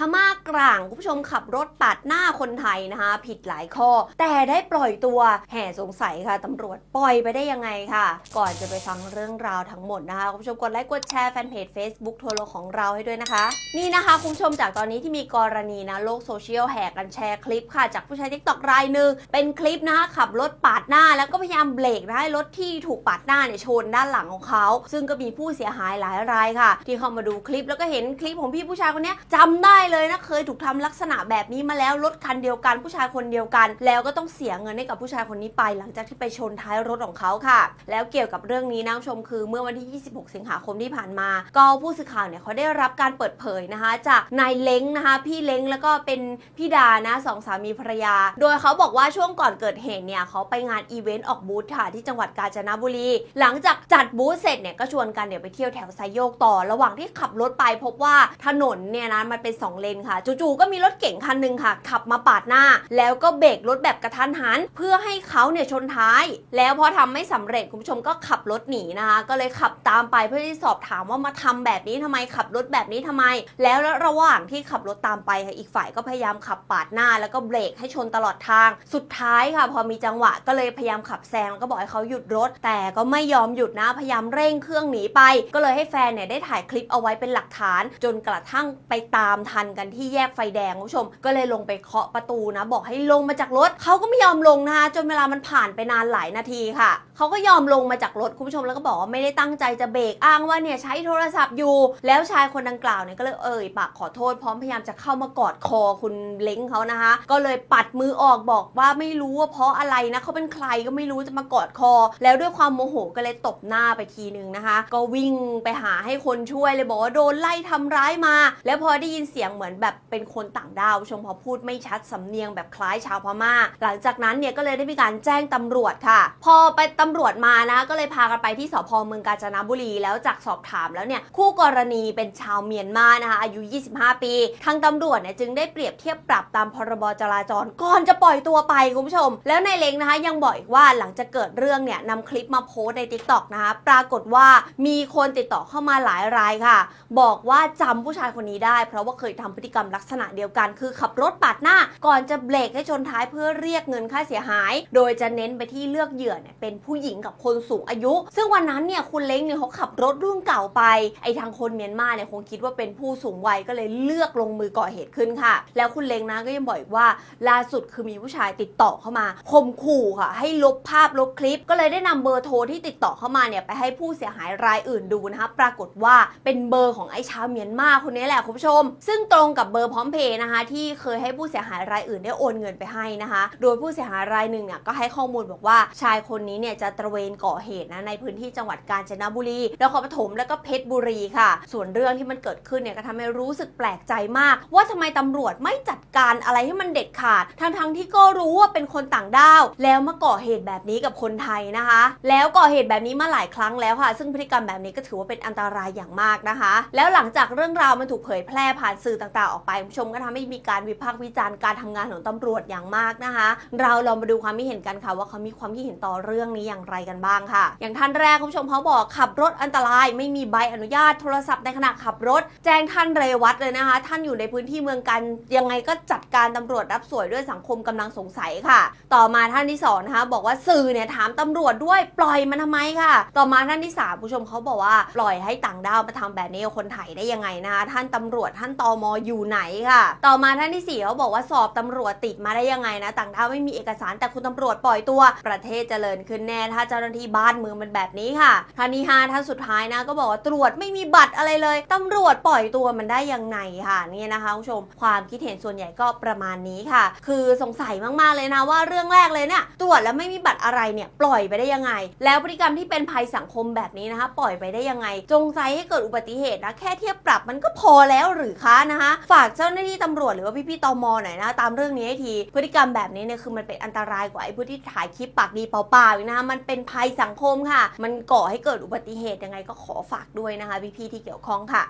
พม่ากลางคุณผู้ชมขับรถปาดหน้าคนไทยนะคะ ผิดหลายข้อ แต่ได้ปล่อยตัวแห่สงสัยค่ะตำรวจปล่อยไปได้ยังไงค่ะ ก่อนจะไปฟังเรื่องราวทั้งหมดนะคะคุณผู้ชมกดไลค์กดแชร์แฟนเพจ Facebook ทัวร์โลของเราให้ด้วยนะคะ นี่นะคะคุณผู้ชมจากตอนนี้ที่มีกรณีนะโลกโซเชียลแห่กันแชร์คลิปค่ะ จากผู้ใช้ทิกตอกรายหนึ่งเป็นคลิปนะคะขับรถปาดหน้า แล้วก็พยายามเบรกนะให้รถที่ถูกปาดหน้าเนี่ยชนด้านหลังของเขาซึ่งก็มีผู้เสียหายหลายรายค่ะ ที่เข้ามาดูคลิปแล้วก็เห็นคลิปของพี่ผู้ชายคนนี้จำได้เลยนะเคยถูกทำลักษณะแบบนี้มาแล้วรถคันเดียวกัน ผู้ชายคนเดียวกัน แล้วก็ต้องเสียเงินให้กับผู้ชายคนนี้ไป หลังจากที่ไปชนท้ายรถของเขาค่ะ แล้วเกี่ยวกับเรื่องนี้นะชมคือเมื่อวันที่ 26 สิงหาคมที่ผ่านมา ก็ผู้สื่อข่าวเนี่ยเขาได้รับการเปิดเผยนะคะ จากนายเล้งนะคะ พี่เล้งแล้วก็เป็นพี่ดานะสองสามีภรรยา โดยเขาบอกว่าช่วงก่อนเกิดเหตุเนี่ยเขาไปงานอีเวนต์ออกบูธค่ะที่จังหวัดกาญจนบุรี หลังจากจัดบูธเสร็จเนี่ยก็ชวนกันเดี๋ยวไปเที่ยวแถวไซโยกต่อ ระหว่างที่ขับรถไปพบว่าถนนเนี่ยนะมันเป็นสองเลนค่ะ จู่ๆก็มีรถเก๋งคันหนึ่งค่ะ ขับมาปาดหน้า แล้วก็เบรกรถแบบกระทันหัน เพื่อให้เขาเนี่ยชนท้าย แล้วพอทำไม่สำเร็จคุณผู้ชมก็ขับรถหนีนะคะ ก็เลยขับตามไปเพื่อที่สอบถามว่ามาทำแบบนี้ทำไมขับรถแบบนี้ทำไม แล้วระหว่างที่ขับรถตามไปค่ะอีกฝ่ายก็พยายามขับปาดหน้า แล้วก็เบรกให้ชนตลอดทาง สุดท้ายค่ะ พอมีจังหวะก็เลยพยายามขับแซงแล้วก็บอกให้เขาหยุดรถ แต่ก็ไม่ยอมหยุดนะพยายามเร่งเครื่องหนีไป ก็เลยให้แฟนเนี่ยได้ถ่ายคลิปเอาไว้เป็นหลักฐาน จนกระทั่งไปตามทันกันที่แยกไฟแดงคุณผู้ชม ก็เลยลงไปเคาะประตูนะ บอกให้ลงมาจากรถเขาก็ไม่ยอมลงนะคะจนเวลามันผ่านไปนานหลายนาทีค่ะ เขาก็ยอมลงมาจากรถคุณผู้ชมแล้วก็บอกว่าไม่ได้ตั้งใจจะเบรกอ้างว่าเนี่ยใช้โทรศัพท์อยู่ แล้วชายคนดังกล่าวเนี่ยก็เลยเอ่ยปากขอโทษพร้อมพยายามจะเข้ามากอดคอคุณเล้งเขานะคะ ก็เลยปัดมือออกบอกว่าไม่รู้ว่าเพราะอะไรนะเขาเป็นใครก็ไม่รู้จะมากอดคอ แล้วด้วยความโมโหก็เลยตบหน้าไปทีนึงนะคะ ก็วิ่งไปหาให้คนช่วยเลยบอกว่าโดนไล่ทำร้ายมา แล้วพอได้ยินเสียงเหมือนแบบเป็นคนต่างดาวชมพอพูดไม่ชัดสำเนียงแบบคล้ายชาวพม่า หลังจากนั้นเนี่ยก็เลยได้มีการแจ้งตำรวจค่ะ พอไปตำรวจมานะ ก็เลยพากันไปที่สพเมืองกาญจนบุรี แล้วจากสอบถามแล้วเนี่ยคู่กรณีเป็นชาวเมียนมานะคะอายุ 25 ปี ทางตำรวจเนี่ยจึงได้เปรียบเทียบปรับตามพรบจราจรก่อนจะปล่อยตัวไปคุณผู้ชม แล้วนายเล้งนะคะยังบอกอีกว่าหลังจากเกิดเรื่องเนี่ยนำคลิปมาโพสใน t ิ k t o k นะคะปรากฏว่ามีคนติดต่อเข้ามาหลายรายค่ะ บอกว่าจำผู้ชายคนนี้ได้ เพราะว่าเคยทำพฤติกรรมลักษณะเดียวกัน คือขับรถปาดหน้า ก่อนจะเบรกให้ชนท้ายเพื่อเรียกเงินค่าเสียหาย โดยจะเน้นไปที่เลือกเหยื่อเนี่ยเป็นผูู้้หญิงกับคนสูงอายุ ซึ่งวันนั้นเนี่ยคุณเล้งเนี่ยเขาขับรถรุ่นเก่าไป ไอ้ทางคนเมียนมาเนี่ยคงคิดว่าเป็นผู้สูงวัยก็เลยเลือกลงมือก่อเหตุขึ้นค่ะ แล้วคุณเล้งนะก็ยังบอกอีกว่าล่าสุดคือมีผู้ชายติดต่อเข้ามาข่มขู่ค่ะ ให้ลบภาพลบคลิป ก็เลยได้นำเบอร์โทรที่ติดต่อเข้ามาเนี่ยไปให้ผู้เสียหายรายอื่นดูนะคะปรากฏว่าเป็นเบอร์ของไอ้ชาวเมียนมาคนนี้แหละคุณผู้ชม ซึ่งตรงกับเบอร์พร้อมเพย์นะคะ ที่เคยให้ผู้เสียหายรายอื่นได้โอนเงินไปให้นะคะ โดยผู้เสียหายรายหนึ่งเนี่ยก็ให้ข้อมูลบอกว่าชายคนนี้เนี่ยจะตระเวนก่อเหตุนะในพื้นที่จังหวัดกาญจนบุรีนครปฐมแล้วก็เพชรบุรีค่ะ ส่วนเรื่องที่มันเกิดขึ้นเนี่ยก็ทำให้รู้สึกแปลกใจมาก ว่าทำไมตำรวจไม่จัดการอะไรให้มันเด็ดขาด ทั้งๆที่ก็รู้ว่าเป็นคนต่างด้าว แล้วมาก่อเหตุแบบนี้กับคนไทยนะคะ แล้วก่อเหตุแบบนี้มาหลายครั้งแล้วค่ะ ซึ่งพฤติกรรมแบบนี้ก็ถือว่าเป็นอันตรายอย่างมากนะคะ แล้วหลังจากเรื่องราวมันถูกเผยแพร่ผ่านสื่อต่างๆ ออกไปคุณผู้ชมก็ทำให้มีการวิพากษ์วิจารณ์การทำงานของตำรวจอย่างมากนะคะ เราลองมาดูความคิดเห็นกันค่ะว่าเขามีความคิดเห็นต่อเรื่องนี้อย่างไรกันบ้างค่ะ อย่างท่านแรกคุณผู้ชมเขาบอกขับรถอันตรายไม่มีใบอนุญาตโทรศัพท์ในขณะขับรถ แจ้งท่านเรวัตเลยนะคะ ท่านอยู่ในพื้นที่เมืองกันยังไงก็จัดการตำรวจรับสวยด้วยสังคมกำลังสงสัยค่ะ ต่อมาท่านที่สองนะคะบอกว่าสื่อเนี่ยถามตำรวจด้วยปล่อยมันทำไมค่ะ ต่อมาท่านที่สามผู้ชมเขาบอกว่าปล่อยให้ต่างด้าวมาทำแบบนี้กับคนไทยได้ยังไงนะคะท่านตำรวจท่านตมอยู่ไหนค่ะ ต่อมาท่านที่สี่เขาบอกว่าสอบตำรวจติดมาได้ยังไงนะ ต่างด้าวไม่มีเอกสารแต่คุณตำรวจปล่อยตัวประเทศเจริญขึ้นแน่ถ้าเจ้าหน้าที่บ้านเมืองเป็นแบบนี้ค่ะท่านที่ห้าท่านสุดท้ายนะก็บอกว่าตรวจไม่มีบัตรอะไรเลยตำรวจปล่อยตัวมันได้ยังไงค่ะนี่นะคะคุณผู้ชมความคิดเห็นส่วนใหญ่ก็ประมาณนี้ค่ะ คือสงสัยมากๆเลยนะว่าเรื่องแรกเลยเนี่ยตรวจแล้วไม่มีบัตรอะไรเนี่ยปล่อยไปได้ยังไง แล้วพฤติกรรมที่เป็นภัยสังคมแบบนี้นะคะ ปล่อยไปได้ยังไง จงใจให้เกิดอุบัติเหตุนะแค่เทียบปรับมันก็พอแล้วหรือคะนะคะฝากเจ้าหน้าที่ตำรวจหรือว่าพี่ๆตมหน่อยนะตามเรื่องนี้ให้ทีพฤติกรรมแบบนี้เนี่ยคือมันเป็นอันตรายกว่าไอ้ผู้ที่ถ่ายคลิปปากดีเปล่าๆนะคะมันเป็นภัยสังคมค่ะ มันก่อให้เกิดอุบัติเหตุยังไงก็ขอฝากด้วยนะคะพี่ๆที่เกี่ยวข้องค่ะ